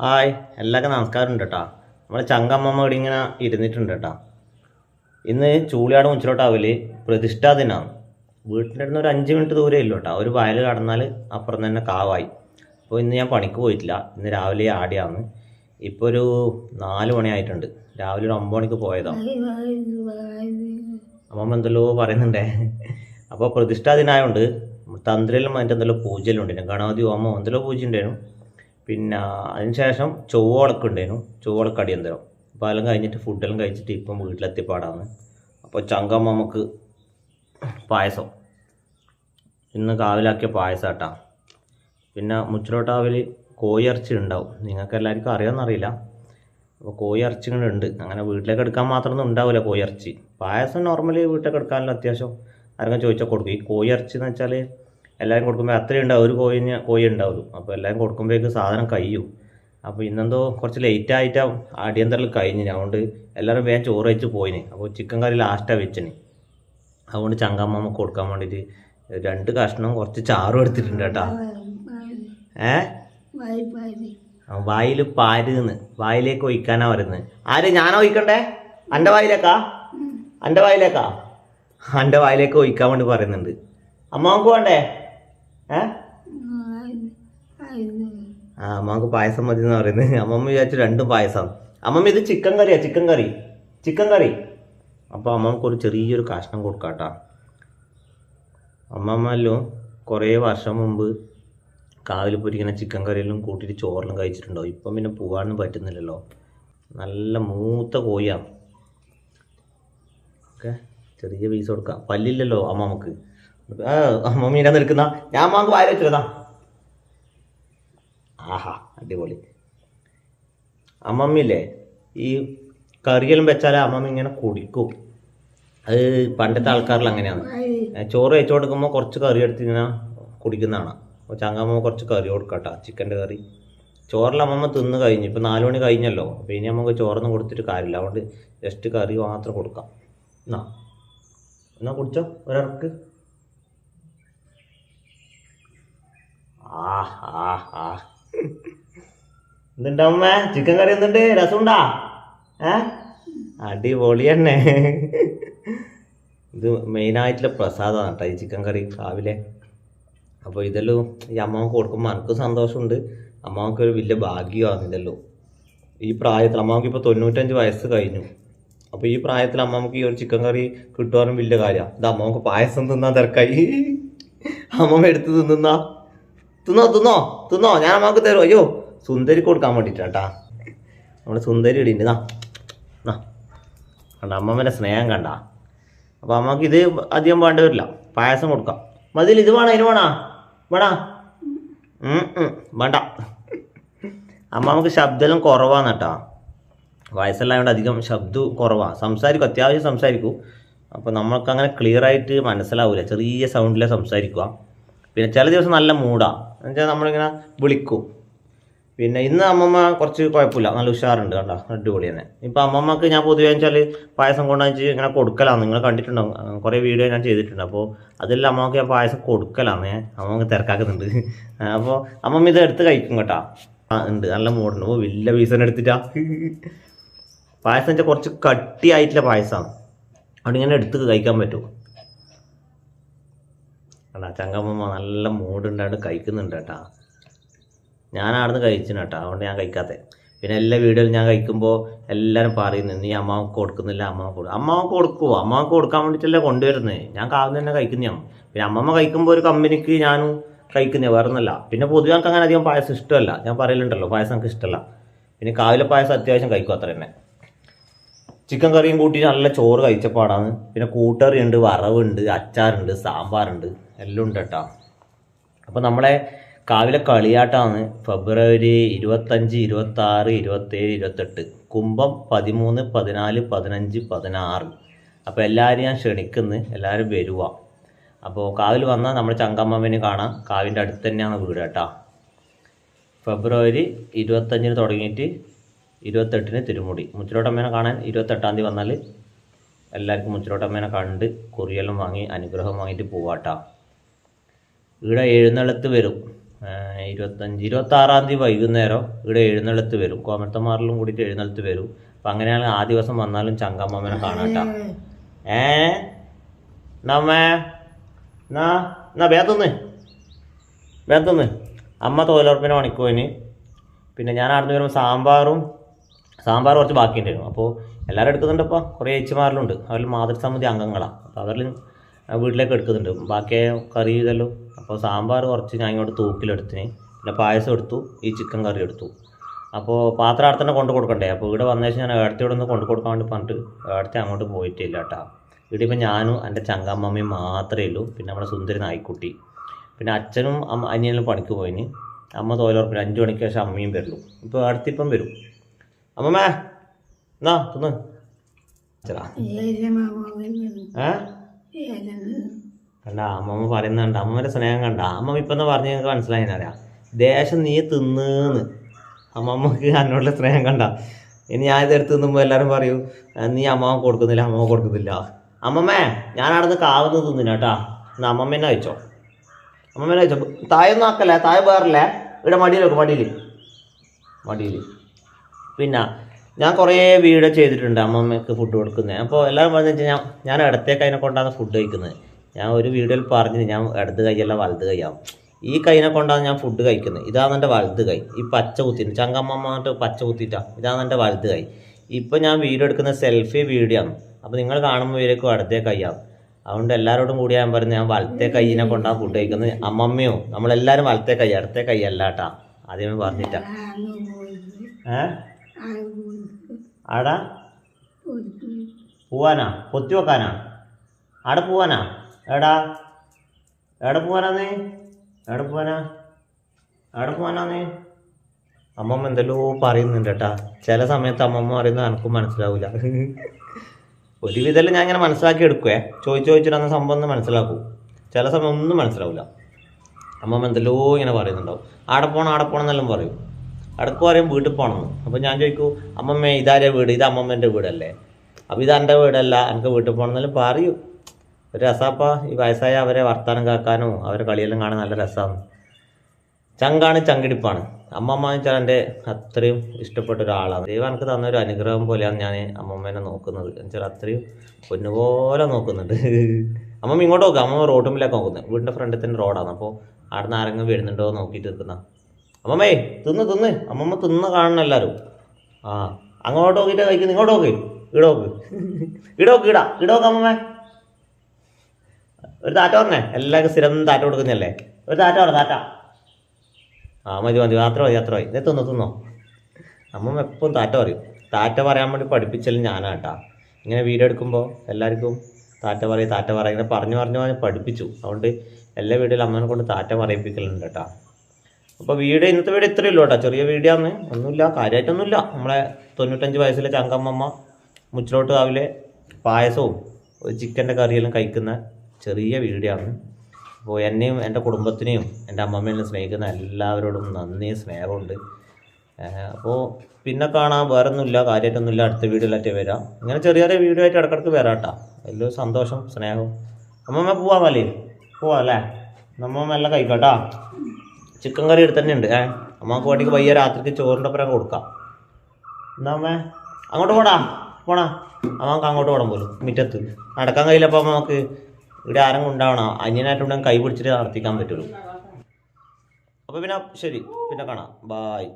Hi എല്ലാവർക്കും നമസ്കാരം ഉണ്ട് കേട്ടോ. നമ്മുടെ ചങ്കമ്മമ്മ ഇവിടെ ഇങ്ങനെ ഇരുന്നിട്ടുണ്ട് കേട്ടോ. ഇന്ന് ചൂളിയാട് മുച്ചിലോട്ടാവിൽ പ്രതിഷ്ഠാ ദിനമാണ് വീട്ടിന്റെ അടുത്ത് ഒരു അഞ്ച് മിനിറ്റ് ദൂരേ ഇല്ല കേട്ടോ. ഒരു വയൽ കടന്നാൽ അപ്പുറം തന്നെ കാവായി. അപ്പോൾ ഇന്ന് ഞാൻ പണിക്ക് പോയിട്ടില്ല. ഇന്ന് രാവിലെ ആടിയാണ്. ഇപ്പോൾ ഒരു നാല് മണിയായിട്ടുണ്ട്. രാവിലെ ഒരു ഒമ്പത് മണിക്ക് പോയതാണ് അമ്മമ്മ എന്തല്ലോ പറയുന്നുണ്ടേ. അപ്പോൾ പ്രതിഷ്ഠാ ദിനമായതുകൊണ്ട് തന്ത്രിയിലും മറ്റെന്തെല്ലാം പൂജയിലുണ്ടായിരുന്നു ഗണപതി ഹോമം എന്തെല്ലോ പൂജ ഉണ്ടായിരുന്നു പിന്നെ അതിനുശേഷം ചൊവ്വോളൊക്കെ ഉണ്ടായിരുന്നു. ചൊവ്വോളൊക്കെ അടിയന്തരം. അപ്പോൾ അതെല്ലാം കഴിഞ്ഞിട്ട് ഫുഡെല്ലാം കഴിച്ചിട്ട് ഇപ്പം വീട്ടിലെത്തി വീട്ടിലെത്തിപ്പാടാണ്. അപ്പോൾ ചങ്കമ്മ നമുക്ക് പായസം. ഇന്ന് കാവിലാക്കിയ പായസം കേട്ടാ പിന്നെ മുച്ചിലോട്ടാവിൽ കോഴി ഇറച്ചി ഉണ്ടാവും. നിങ്ങൾക്ക് എല്ലാവർക്കും അറിയാമെന്നറിയില്ല അപ്പോൾ കോഴി ഉണ്ട്. അങ്ങനെ വീട്ടിലേക്ക് എടുക്കാൻ മാത്രമൊന്നും ഉണ്ടാവില്ല കോഴി ഇറച്ചി പായസം നോർമലി വീട്ടിലേക്ക് എടുക്കാനുള്ള അത്യാവശ്യം ആരെങ്കിലും ചോദിച്ചാൽ കൊടുക്കും. ഈ കോഴി ഇറച്ചി എന്ന് വെച്ചാൽ എല്ലാവരും കൊടുക്കുമ്പോൾ അത്രയും ഉണ്ടാവും ഒരു കോഴിന് കോഴി ഉണ്ടാവുള്ളൂ. അപ്പോൾ എല്ലാവരും കൊടുക്കുമ്പോഴേക്ക് സാധനം കഴിയും. അപ്പോൾ ഇന്നെന്തോ കുറച്ച് ലേറ്റ് ആയിട്ട് അടിയന്തരം കഴിഞ്ഞു അതുകൊണ്ട് എല്ലാവരും വേഗം ചോറ് വെച്ച് പോയിന്. അപ്പോൾ ചിക്കൻ കറി ലാസ്റ്റാണ് വെച്ചിന്. അതുകൊണ്ട് ചങ്കമ്മ കൊടുക്കാൻ വേണ്ടിയിട്ട് രണ്ട് കഷ്ണം കുറച്ച് ചാറും എടുത്തിട്ടുണ്ട് കേട്ടോ. ഏ? വായിൽ പാരുന്ന്. വായിലേക്ക് ഒഴിക്കാനാ വരുന്നത് ആര് ഞാനാ ഒഴിക്കണ്ടേ? എന്റെ വായിലേക്കാ? എന്റെ വായിലേക്കാ? എന്റെ വായിലേക്ക് ഒഴിക്കാൻ വേണ്ടി പറയുന്നുണ്ട്. അമ്മാവക്ക് വേണ്ടേ? ആ അമ്മയ്ക്ക് പായസം മതി എന്ന് പറയുന്നത്. അമ്മമ്മ വിചാരിച്ചു രണ്ടും പായസം. അമ്മമ്മ ഇത് ചിക്കൻ കറിയാ ചിക്കൻ കറി. ചിക്കൻ കറി. അപ്പോൾ അമ്മമ്മക്ക് ഒരു ചെറിയൊരു കാഷ്ണം കൊടുക്കാട്ടാ. അമ്മമ്മല്ലോ കുറേ വർഷം മുമ്പ് കാവിൽ പൊരിക്കുന്ന ചിക്കൻ കറിയിലും കൂട്ടിയിട്ട് ചോറിലും കഴിച്ചിട്ടുണ്ടോ? ഇപ്പം പിന്നെ പോകാനൊന്നും പറ്റുന്നില്ലല്ലോ. നല്ല മൂത്ത കോഴിയാണ് ഓക്കെ? ചെറിയ പീസ് കൊടുക്കാം. പല്ലില്ലല്ലോ അമ്മമ്മക്ക്. ഇങ്ങനെ നിൽക്കുന്ന ഞാൻ മാങ്ങ വായ വെച്ചിരുന്നാ. ആഹാ അടിപൊളി. അമ്മമ്മയില്ലേ ഈ കറിയെല്ലാം വെച്ചാൽ അമ്മമ്മ ഇങ്ങനെ കുടിക്കും. അത് പണ്ടത്തെ ആൾക്കാരിൽ അങ്ങനെയാണ്. ചോറ് വെച്ചു കൊടുക്കുമ്പോൾ കുറച്ച് കറി എടുത്ത് ഇങ്ങനെ കുടിക്കുന്നതാണ്. അപ്പോൾ ചങ്ങാമ്മ കുറച്ച് കറി കൊടുക്കട്ടോ ചിക്കന്റെ കറി. ചോറിൽ അമ്മമ്മ തിന്ന് കഴിഞ്ഞു. ഇപ്പം നാല് മണി കഴിഞ്ഞല്ലോ. അപ്പോൾ ഇനി നമുക്ക് ചോറൊന്നും കൊടുത്തിട്ട് കാര്യമില്ല. അതുകൊണ്ട് ജസ്റ്റ് കറി മാത്രം കൊടുക്കാം. എന്നാ എന്നാ കുടിച്ചോ? ഒരിറക്ക് ആ ആ ആ എന്തുണ്ട് അമ്മ? ചിക്കൻ കറി എന്തുണ്ട്? രസമുണ്ടാ? ഏ? അടിപൊളി തന്നെ. ഇത് മെയിനായിട്ടുള്ള പ്രസാദമാണ് കേട്ടോ ഈ ചിക്കൻ കറി രാവിലെ. അപ്പോൾ ഇതെല്ലാം ഈ അമ്മാവൻ കൊടുക്കുമ്പോൾ എനിക്ക് സന്തോഷമുണ്ട്. അമ്മാവൻക്ക് ഒരു വലിയ ഭാഗ്യമാണ് ഇതല്ലോ. ഈ പ്രായത്തിൽ അമ്മാവൻക്ക് ഇപ്പോൾ തൊണ്ണൂറ്റഞ്ച് വയസ്സ് കഴിഞ്ഞു. അപ്പോൾ ഈ പ്രായത്തിൽ അമ്മയ്ക്ക് ഈ ഒരു ചിക്കൻ കറി കിട്ടുവാനും വലിയ കാര്യമാണ് ഇത് അമ്മാവൻക്ക് പായസം തിന്നാൻ തിരക്കായി. അമ്മമ്മ എടുത്ത് തിന്നുന്നാ. തിന്നോ തിന്നോ തിന്നോ ഞാൻ അമ്മയ്ക്ക് തരും. അയ്യോ സുന്ദരി കൊടുക്കാൻ വേണ്ടിയിട്ടാട്ടാ നമ്മുടെ സുന്ദരി ഇടിണ്ട്. നാ കണ്ട അമ്മമ്മേന്റെ സ്നേഹം കണ്ട. അപ്പോൾ അമ്മയ്ക്ക് ഇത് അധികം വേണ്ടി വരില്ല. പായസം കൊടുക്കാം. മതിൽ ഇത് വേണോ ഇതിന് വേണോ? വേണോ? വേണ്ട. അമ്മ നമുക്ക് ശബ്ദമെല്ലാം കുറവാണ് വയസ്സെല്ലാം അധികം ശബ്ദം കുറവാണ് സംസാരിക്കും അത്യാവശ്യം സംസാരിക്കും. അപ്പോൾ നമ്മൾക്ക് അങ്ങനെ ക്ലിയർ ആയിട്ട് മനസ്സിലാവില്ല ചെറിയ സൗണ്ടിലെ സംസാരിക്കുക. പിന്നെ ചില ദിവസം നല്ല മൂടാണ് എന്നുവെച്ചാൽ നമ്മളിങ്ങനെ വിളിക്കും. പിന്നെ ഇന്ന് അമ്മമ്മ കുറച്ച് കുഴപ്പമില്ല. നല്ല ഉഷാറുണ്ട് കണ്ടോ. അടിപൊളി തന്നെ. ഇപ്പം അമ്മമ്മക്ക് ഞാൻ പൊതുവേ വെച്ചാൽ പായസം കൊണ്ടുവച്ച് ഇങ്ങനെ കൊടുക്കലാണ്. നിങ്ങൾ കണ്ടിട്ടുണ്ടോ? കുറേ വീഡിയോ ഞാൻ ചെയ്തിട്ടുണ്ട്. അപ്പോൾ അതിൽ അമ്മമ്മക്ക് ഞാൻ പായസം കൊടുക്കലാണ്. അമ്മമ്മക്ക് തിരക്കാക്കുന്നുണ്ട്. അപ്പോൾ അമ്മമ്മ ഇത് എടുത്ത് കഴിക്കും കേട്ടോ. ആ ഉണ്ട്. നല്ല മൂടുണ്ട് ഓ വലിയ പീസനെ എടുത്തിട്ടാ. പായസം വെച്ചാൽ കുറച്ച് കട്ടിയായിട്ടുള്ള പായസമാണ് അവിടെ ഇങ്ങനെ എടുത്ത് കഴിക്കാൻ പറ്റും. കണ്ടാ ചങ്കമ്മ നല്ല മൂടുണ്ടായിട്ട് കഴിക്കുന്നുണ്ട് കേട്ടാ ഞാൻ അവിടുന്ന് കഴിച്ചിന് കേട്ടോ അതുകൊണ്ട് ഞാൻ കഴിക്കാത്തത് പിന്നെ എല്ലാ വീഡിയോയിലും ഞാൻ കഴിക്കുമ്പോൾ എല്ലാവരും പറയുന്നു നീ അമ്മാവക്ക് കൊടുക്കുന്നില്ല അമ്മാവൻ കൊടുക്കും അമ്മാവക്ക് കൊടുക്കുമോ അമ്മാവക്ക് കൊടുക്കാൻ വേണ്ടിയിട്ടല്ലേ കൊണ്ടുവരുന്നത് ഞാൻ കാവുന്ന തന്നെ കഴിക്കുന്നതാണ് പിന്നെ അമ്മമ്മ കഴിക്കുമ്പോൾ ഒരു കമ്പനിക്ക് ഞാനും കഴിക്കുന്നേ വേറെ ഒന്നല്ല പിന്നെ പൊതുവെ എനിക്ക് അങ്ങനെ അധികം പായസം ഇഷ്ടമല്ല. ഞാൻ പറയലുണ്ടല്ലോ പായസം എനിക്ക് ഇഷ്ടമല്ല. പിന്നെ കാവിലെ പായസം അത്യാവശ്യം കഴിക്കും അത്ര തന്നെ. ചിക്കൻ കറിയും കൂട്ടി നല്ല ചോറ് കഴിച്ചപ്പാടാണ് പിന്നെ കൂട്ടറി ഉണ്ട് വറവുണ്ട് അച്ചാറുണ്ട് സാമ്പാറുണ്ട്. എല്ലാം ഉണ്ട് കേട്ടോ അപ്പോൾ നമ്മളെ കാവിലെ കളിയാട്ടമാണ് ഫെബ്രുവരി ഇരുപത്തഞ്ച് ഇരുപത്തി ആറ് ഇരുപത്തേഴ് ഇരുപത്തെട്ട്. കുംഭം പതിമൂന്ന് പതിനാല് പതിനഞ്ച് പതിനാറ്. അപ്പോൾ എല്ലാവരും ഞാൻ ക്ഷണിക്കുന്നു എല്ലാവരും വരുക അപ്പോൾ കാവിൽ വന്നാൽ നമ്മൾ ചങ്കമ്മനെ കാണാം. കാവിന്റെ അടുത്ത് തന്നെയാണ് വീട് കേട്ടോ ഫെബ്രുവരി ഇരുപത്തഞ്ചിന് തുടങ്ങിയിട്ട് ഇരുപത്തെട്ടിന് തിരുമുടി. മുച്ചിലോട്ടമ്മേനെ കാണാൻ ഇരുപത്തെട്ടാം തീയതി വന്നാൽ എല്ലാവർക്കും മുച്ചിലോട്ടമ്മേനെ കണ്ട് കുറിയെല്ലാം വാങ്ങി അനുഗ്രഹം വാങ്ങിയിട്ട് പോവാട്ടാ. ഇവിടെ എഴുന്നള്ളത്ത് വരും. ഇരുപത്തഞ്ച് ഇരുപത്താറാം തീയതി വൈകുന്നേരം ഇവിടെ എഴുന്നള്ളത്ത് വരും. കോമത്തമാറിലും കൂടിയിട്ട് എഴുന്നള്ളത്ത് വരും. അപ്പം അങ്ങനെയാണ് ആ ദിവസം വന്നാലും ചങ്കമ്മനെ കാണാട്ടാ. ഏ? നമ്മേ എന്നാ? ബേത്തുന്ന് വേഗത്തുനിന്ന് അമ്മ തോലുറപ്പിനെ മണിക്കോയിന് പിന്നെ ഞാൻ അവിടെ വരുമ്പോൾ സാമ്പാറും സാമ്പാർ കുറച്ച് ബാക്കി ബാക്കിയുണ്ടായിരുന്നു. അപ്പോൾ എല്ലാവരും എടുക്കുന്നുണ്ട് ഇപ്പോൾ കുറേ ഏച്ചിമാരിലുണ്ട്. അവരിൽ മാതൃസമിതി അംഗങ്ങളാണ് അപ്പോൾ അവരിൽ വീട്ടിലേക്ക് എടുക്കുന്നുണ്ട്. ബാക്കി കറി ഇതല്ലോ അപ്പോൾ സാമ്പാർ കുറച്ച് ഞാൻ ഇങ്ങോട്ട് തൂക്കിലെടുത്തിന്. പിന്നെ പായസം എടുത്തു ഈ ചിക്കൻ കറി എടുത്തു. അപ്പോൾ പാത്രം അവിടെ തന്നെ കൊണ്ടു കൊടുക്കണ്ടേ? അപ്പോൾ ഇവിടെ വന്ന ശേഷം ഞാൻ ഏടത്തിയോടെ ഒന്ന് കൊണ്ടു കൊടുക്കാൻ വേണ്ടി പറഞ്ഞിട്ട് ഏടത്തി അങ്ങോട്ട് പോയിട്ടില്ല കേട്ടോ. ഇവിടെ ഇപ്പം ഞാനും എന്റെ ചങ്കമ്മമ്മയും മാത്രമേ ഉള്ളൂ. പിന്നെ നമ്മുടെ സുന്ദരി നായിക്കുട്ടി. പിന്നെ അച്ഛനും അമ്മ അനിയനും പണിക്ക് പോയിന്. അമ്മ തോലുറപ്പിന് അഞ്ച് മണിക്ക് ശേഷം അമ്മയും വരുള്ളൂ ഇപ്പോൾ അടുത്തിപ്പം വരും. അമ്മമ്മേ എന്നാ തിന്ന്? ഏ? കണ്ട അമ്മമ്മ പറയുന്നുണ്ട് അമ്മമ്മന്റെ സ്നേഹം കണ്ട. അമ്മമ്മ ഇപ്പം എന്താ പറഞ്ഞ് ഞങ്ങൾക്ക് മനസ്സിലായിനറിയാം ദേശം നീ തിന്നേന്ന്. അമ്മമ്മക്ക് എന്നോടുള്ള സ്നേഹം കണ്ട. ഇനി ഞാൻ ഇതെടുത്ത് തിന്നുമ്പോൾ എല്ലാവരും പറയും "ആ, നീ അമ്മമ്മ കൊടുക്കുന്നില്ല അമ്മമ്മ കൊടുക്കുന്നില്ല. അമ്മമ്മേ ഞാൻ അവിടെ നിന്ന് കാവുന്ന് തിന്നില്ല കേട്ടാ. എന്നാ അമ്മമ്മേനെ അയച്ചോ അമ്മമ്മേനെ അയച്ചോ തായൊന്നും ആക്കല്ലേ? തായ വേറല്ലേ? ഇവിടെ മടിയിൽ വെക്കും മടിയിൽ. മടിയിൽ. പിന്നെ ഞാൻ കുറേ വീഡിയോ ചെയ്തിട്ടുണ്ട് അമ്മമ്മക്ക് ഫുഡ് കൊടുക്കുന്നത് അപ്പോൾ എല്ലാവരും പറഞ്ഞു വെച്ചാൽ ഞാൻ ഞാൻ ഇടത്തേക്ക് അതിനെ കൊണ്ടാണ് ഫുഡ് കഴിക്കുന്നത്. ഞാൻ ഒരു വീഡിയോയിൽ പറഞ്ഞു ഞാൻ ഇടത് കൈയല്ല വലത് കൈയാവും. ഈ കൈനെ കൊണ്ടാണ് ഞാൻ ഫുഡ് കഴിക്കുന്നത്. ഇതാണ് എന്റെ വലത് കൈ. ഈ പച്ച കുത്തിട്ട് ചങ്കമ്മമാട്ട് പച്ച കുത്തിയിട്ടാ. ഇതാണ് എന്റെ വലത് കൈ. ഇപ്പം ഞാൻ വീഡിയോ എടുക്കുന്ന സെൽഫി വീഡിയോ ആണ്. അപ്പോൾ നിങ്ങൾ കാണുമ്പോൾ ഇവരേക്കും ഇടത്തേ കൈയാവും. അതുകൊണ്ട് എല്ലാവരോടും കൂടി ഞാൻ പറഞ്ഞു ഞാൻ വലത്തെ കൈയിനെ കൊണ്ടാണ് ഫുഡ് കഴിക്കുന്നത്. അമ്മമ്മയോ നമ്മളെല്ലാവരും വലത്തെ കൈ ഇടത്തെ കൈ അല്ല കേട്ടാ. ആദ്യമേ പറഞ്ഞിട്ടാ. ഏ? ആടാ? പോവാനാ? കൊത്തി വെക്കാനാ? ആടെ പോവാനാ? എടാ എവിടെ പോവാനാ നീ എവിടെ പോവാനാ? എവിടെ പോവാനാ നീ അമ്മമ്മ എന്തെല്ലോ പറയുന്നുണ്ട് കേട്ടാ. ചില സമയത്ത് അമ്മമ്മ പറയുന്നത് എനക്കും മനസ്സിലാവില്ല ഒരുവിധം ഞാൻ ഇങ്ങനെ മനസ്സിലാക്കി എടുക്കുവേ. ചോദിച്ചു ചോദിച്ചിട്ട് സംഭവം ഒന്ന് മനസ്സിലാക്കൂ. ചില സമയം ഒന്നും മനസ്സിലാവില്ല അമ്മമ്മ എന്തെല്ലോ ഇങ്ങനെ പറയുന്നുണ്ടാവും. ആടെ പോണം ആടെ പോണം എന്നെല്ലാം പറയും. അടുക്ക് പറയും വീട്ടിൽ പോകണം അപ്പോൾ ഞാൻ ചോദിക്കൂ അമ്മമ്മ ഇതാരെ വീട്? ഇത് അമ്മമ്മേന്റെ വീടല്ലേ? അപ്പോൾ ഇത് എന്റെ വീടല്ല എനിക്ക് വീട്ടിൽ പോകണം എന്നെല്ലാം പറയൂ. ഒരു രസാപ്പ ഈ വയസ്സായ അവരെ വർത്താനം കാക്കാനോ അവരെ കളിയെല്ലാം കാണാൻ നല്ല രസമാണ് ചങ്കാണ് ചങ്കിടിപ്പാണ്. അമ്മമ്മ എന്ന് വെച്ചാൽ എന്റെ അത്രയും ഇഷ്ടപ്പെട്ട ഒരാളാണ്. ദൈവം എനിക്ക് തന്ന ഒരു അനുഗ്രഹം പോലെയാണ് ഞാൻ അമ്മമ്മേനെ നോക്കുന്നത്. എന്ന് വെച്ചാൽ അത്രയും പൊന്നുപോലെ നോക്കുന്നുണ്ട്. അമ്മമ്മ ഇങ്ങോട്ട് നോക്കുക അമ്മമ്മ റോഡുമ്പിലേക്ക് നോക്കുന്നത് വീടിന്റെ ഫ്രണ്ടിൽ തന്നെ റോഡാണ്. അപ്പോൾ അവിടെ നിന്ന് ആരെങ്കിലും വരുന്നുണ്ടോ നോക്കിയിട്ട് നിൽക്കുന്ന. അമ്മമ്മേ തിന്ന് തിന്ന്. അമ്മമ്മ തിന്ന് കാണണം എല്ലാവരും ആ അങ്ങോട്ട് നോക്കിയിട്ട് കഴിക്കുന്നു ഇങ്ങോട്ട് നോക്ക്. ഇടോക്ക് ഇടോക്ക് ഇടാ ഇടോക്ക് അമ്മമ്മേ. ഒരു താറ്റ പറഞ്ഞേ. എല്ലാവർക്കും സ്ഥിരം താറ്റ കൊടുക്കുന്നല്ലേ ഒരു താറ്റ പറ താറ്റ? ആ മതി മതി അത്ര മതി അത്ര മതി. ഇതെത്തുന്നു തിന്നോ തിന്നോ. എപ്പോഴും എപ്പം താറ്റ പറയും. താറ്റ പറയാൻ വേണ്ടി പഠിപ്പിച്ചാലും ഞാനാട്ടാ ഇങ്ങനെ വീഡിയോ എടുക്കുമ്പോൾ എല്ലാവർക്കും താറ്റ പറയും താറ്റ പറയും. ഇങ്ങനെ പറഞ്ഞു പറഞ്ഞു പറഞ്ഞ് പഠിപ്പിച്ചു. അതുകൊണ്ട് എല്ലാ വീഡിയോയിലും അമ്മനെ കൊണ്ട് താറ്റ പറയിപ്പിക്കലുണ്ട് കേട്ടാ. അപ്പോൾ വീഡിയോ ഇന്നത്തെ വീഡിയോ ഇത്രയേ ഉള്ളൂ കേട്ടോ. ചെറിയ വീഡിയോ ആണ്. ഒന്നുമില്ല കാര്യമായിട്ടൊന്നുമില്ല നമ്മളെ തൊണ്ണൂറ്റഞ്ച് വയസ്സിലെ ചങ്കമ്മമ്മ മുച്ചിലോട്ട് രാവിലെ പായസവും ചിക്കന്റെ കറിയെല്ലാം കഴിക്കുന്ന ചെറിയ വീഡിയോ ആണ് അപ്പോൾ എന്നെയും എന്റെ കുടുംബത്തിനെയും എന്റെ അമ്മമ്മേനെ സ്നേഹിക്കുന്ന എല്ലാവരോടും നന്ദി സ്നേഹമുണ്ട്. അപ്പോൾ പിന്നെ കാണാൻ വേറെ ഒന്നുമില്ല കാര്യമായിട്ടൊന്നുമില്ല. അടുത്ത വീഡിയോയിലായിട്ട് വരാം. ഇങ്ങനെ ചെറിയ ചെറിയ വീഡിയോ ആയിട്ട് ഇടക്കിടക്ക് വരാം കേട്ടോ വലിയൊരു സന്തോഷം സ്നേഹവും. അമ്മമ്മ പോവാം അല്ലേ പോവാം അല്ലേ? നമ്മമ്മ എല്ലാം കഴിക്കട്ടാ. ചിക്കൻ കറി എടുത്ത് തന്നെ ഉണ്ട് ഏ അമ്മയ്ക്ക് വേണ്ടിക്ക് വയ്യ. രാത്രിക്ക് ചോറിന്റെ ഒപ്പം കൊടുക്കാം. എന്നാ അമ്മേ? അങ്ങോട്ട് പോടാ. പോണാ. അമ്മയ്ക്ക് അങ്ങോട്ട് പോകണം പോലും. മുറ്റത്ത്. നടക്കാൻ കഴിയില്ലപ്പോൾ നമുക്ക് ഇവിടെ ആരെങ്കിലും കൊണ്ടാവണം അന്യനായിട്ടുണ്ടെങ്കിൽ കൈ പിടിച്ചിട്ട് നടത്തിക്കാൻ പറ്റുള്ളൂ. അപ്പോൾ പിന്നെ ശരി പിന്നെ കാണാം. ബായ്